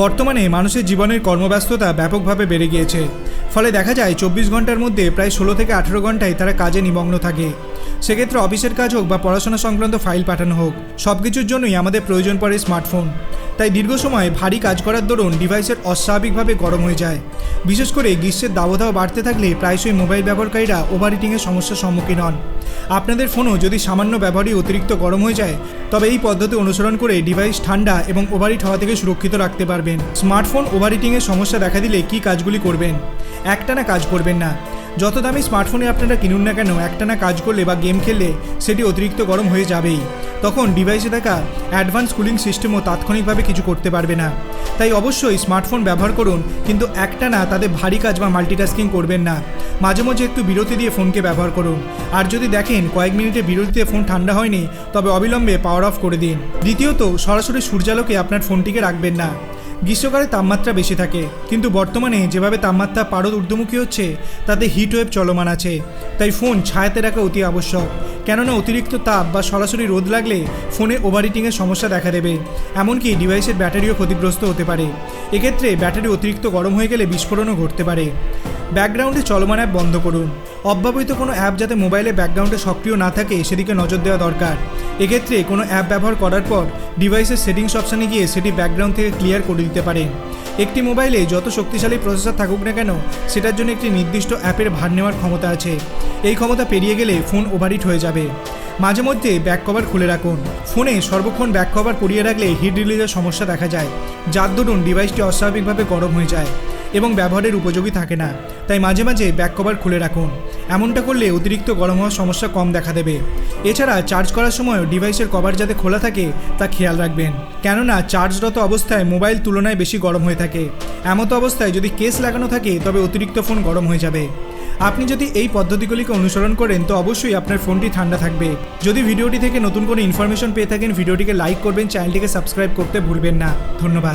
বর্তমানে মানুষের জীবনের কর্মব্যস্ততা ব্যাপকভাবে বেড়ে গিয়েছে। ফলে দেখা যায়, চব্বিশ ঘণ্টার মধ্যে প্রায় ষোলো থেকে আঠেরো ঘন্টায় তারা কাজে নিমগ্ন থাকে। সেক্ষেত্রে অফিসের কাজ হোক বা পড়াশোনা সংক্রান্ত ফাইল পাঠানো হোক সব কিছুর জন্যই আমাদের প্রয়োজন পড়ে স্মার্টফোন। তাই দীর্ঘ সময় ভারী কাজ করার দরুন ডিভাইসের অস্বাভাবিকভাবে গরম হয়ে যায়। বিশেষ করে গ্রীষ্মের দাবদাহ বাড়তে থাকলে প্রায়শই মোবাইল ব্যবহারকারীরা ওভার ওভারহিটিংয়ের সমস্যার সম্মুখীন হন। আপনাদের ফোনও যদি সামান্য ব্যবহারই অতিরিক্ত গরম হয়ে যায়, তবে এই পদ্ধতি অনুসরণ করে ডিভাইস ঠান্ডা এবং ওভারহিট হওয়া থেকে সুরক্ষিত রাখতে পারবেন। স্মার্টফোন ওভারহিটিংয়ের সমস্যা দেখা দিলে কী কাজগুলি করবেন? একটানা কাজ করবেন না। যত দামি স্মার্টফোনে আপনারা কিনুন না কেন, একটানা কাজ করলে বা গেম খেললে সেটি অতিরিক্ত গরম হয়ে যাবেই। তখন ডিভাইসে থাকা অ্যাডভান্স কুলিং সিস্টেমও তাৎক্ষণিকভাবে কিছু করতে পারবে না। তাই অবশ্যই স্মার্টফোন ব্যবহার করুন, কিন্তু একটানা তাদের ভারী কাজ বা মাল্টিটাস্কিং করবেন না। মাঝে মাঝে একটু বিরতি দিয়ে ফোনকে ব্যবহার করুন। আর যদি দেখেন কয়েক মিনিটে বিরতিতে ফোন ঠান্ডা হয়নি, তবে অবিলম্বে পাওয়ার অফ করে দিন। দ্বিতীয়ত, সরাসরি সূর্যালোকে আপনার ফোনটিকে রাখবেন না। গ্রীষ্মকালে তাপমাত্রা বেশি থাকে, কিন্তু বর্তমানে যেভাবে তাপমাত্রা পারদ ঊর্ধ্বমুখী হচ্ছে, তাতে হিট ওয়েভ চলমান আছে। তাই ফোন ছায়াতে রাখা অতি আবশ্যক। কেননা অতিরিক্ত তাপ বা সরাসরি রোদ লাগলে ফোনে ওভারহিটিংয়ের সমস্যা দেখা দেবে। এমনকি ডিভাইসের ব্যাটারিও ক্ষতিগ্রস্ত হতে পারে। এক্ষেত্রে ব্যাটারি অতিরিক্ত গরম হয়ে গেলে বিস্ফোরণও ঘটতে পারে। ব্যাকগ্রাউন্ডে চলমান অ্যাপ বন্ধ করুন। অব্যবহৃত কোনো অ্যাপ যাতে মোবাইলে ব্যাকগ্রাউন্ডে সক্রিয় না থাকে, সেদিকে নজর দেওয়া দরকার। এক্ষেত্রে কোনো অ্যাপ ব্যবহার করার পর ডিভাইসের সেটিংস অপশানে গিয়ে সেটি ব্যাকগ্রাউন্ড থেকে ক্লিয়ার করে দিতে পারেন একটি মোবাইলে যত শক্তিশালী প্রসেসর থাকুক না কেন, সেটার জন্য একটি নির্দিষ্ট অ্যাপের ভার নেওয়ার ক্ষমতা আছে। এই ক্ষমতা পেরিয়ে গেলে ফোন ওভারহিট হয়ে যাবে। মাঝে মধ্যে ব্যাক কভার খুলে রাখুন। ফোনে সর্বক্ষণ ব্যাক কভার পরিয়ে রাখলে হিট রিলিজের সমস্যা দেখা যায়। যার দরুন ডিভাইসটি অস্বাভাবিকভাবে গরম হয়ে যায়। এবং ব্যবহারের উপযোগী থাকে না। তাই মাঝে মাঝে ব্যাক কভার খুলে রাখুন। এমনটা করলে অতিরিক্ত গরম হওয়ার সমস্যা কম দেখা দেবে। এছাড়া চার্জ করার সময় ডিভাইসের কভার যাতে খোলা থাকে, তা খেয়াল রাখবেন। কেননা চার্জরত অবস্থায় মোবাইল তুলনায় বেশি গরম হয়ে থাকে। এমতো অবস্থায় যদি কেস লাগানো থাকে, তবে অতিরিক্ত ফোন গরম হয়ে যাবে। আপনি যদি এই পদ্ধতিগুলিকে অনুসরণ করেন, তো অবশ্যই আপনার ফোনটি ঠান্ডা থাকবে। যদি ভিডিওটি থেকে নতুন কোনো ইনফরমেশন পেয়ে থাকেন, ভিডিওটিকে লাইক করবেন, চ্যানেলটিকে সাবস্ক্রাইব করতে ভুলবেন না। ধন্যবাদ।